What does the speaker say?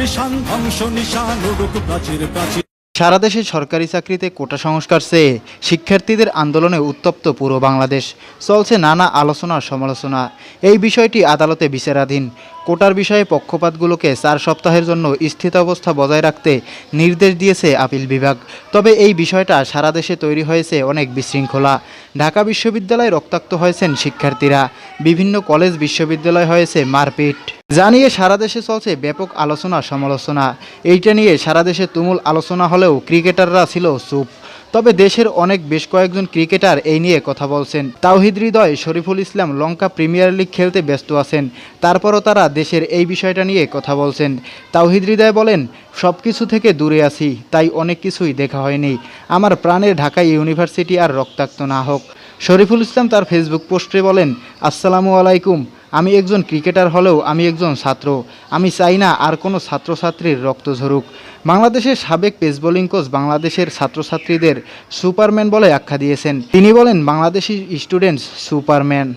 নিশান ধ্বংস নিশান প্রাচীর প্রাচীর। সারা দেশে সরকারি চাকরিতে কোটা সংস্কার চেয়ে শিক্ষার্থীদের আন্দোলনে উত্তপ্ত পুরো বাংলাদেশ। চলছে নানা আলোচনা সমালোচনা। এই বিষয়টি আদালতে বিচারাধীন। কোটার বিষয়ে পক্ষপাতগুলোকে চার সপ্তাহের জন্য স্থিতাবস্থা বজায় রাখতে নির্দেশ দিয়েছে আপিল বিভাগ। তবে এই বিষয়টা সারা দেশে তৈরি হয়েছে অনেক বিশৃঙ্খলা। ঢাকা বিশ্ববিদ্যালয়ে রক্তাক্ত হয়েছেন শিক্ষার্থীরা। বিভিন্ন কলেজ বিশ্ববিদ্যালয় হয়েছে মারপিট। জানিয়ে সারা দেশে চলছে ব্যাপক আলোচনা, সমালোচনা। এইটা নিয়ে সারা দেশে তুমুল আলোচনা হলেও ক্রিকেটাররা ছিল চুপ। তবে দেশের অনেক বেশ কয়েকজন ক্রিকেটার এই নিয়ে কথা বলছেন। তাওহিদ হৃদয়, শরীফুল ইসলাম লঙ্কা প্রিমিয়ার লিগ খেলতে ব্যস্ত আছেন। তারপরও তারা দেশের এই বিষয়টা নিয়ে কথা বলছেন। তাওহিদ হৃদয় বলেন সব কিছু থেকে দূরে আছি, তাই অনেক কিছুই দেখা হয়নি। আমার প্রাণের ঢাকা ইউনিভার্সিটি আর রক্তাক্ত না হোক। শরীফুল ইসলাম তার ফেসবুক পোস্টে বলেন, আসসালামু আলাইকুম আমি একজন ক্রিকেটার হলেও আমি একজন ছাত্র। আমি চাই না আর কোনো ছাত্রছাত্রীর রক্ত ঝরুক। বাংলাদেশের সাবেক পেস বোলিং কোচ বাংলাদেশের ছাত্রছাত্রীদের সুপারম্যান বলে আখ্যা দিয়েছেন। তিনি বলেন, বাংলাদেশি স্টুডেন্টস সুপারম্যান।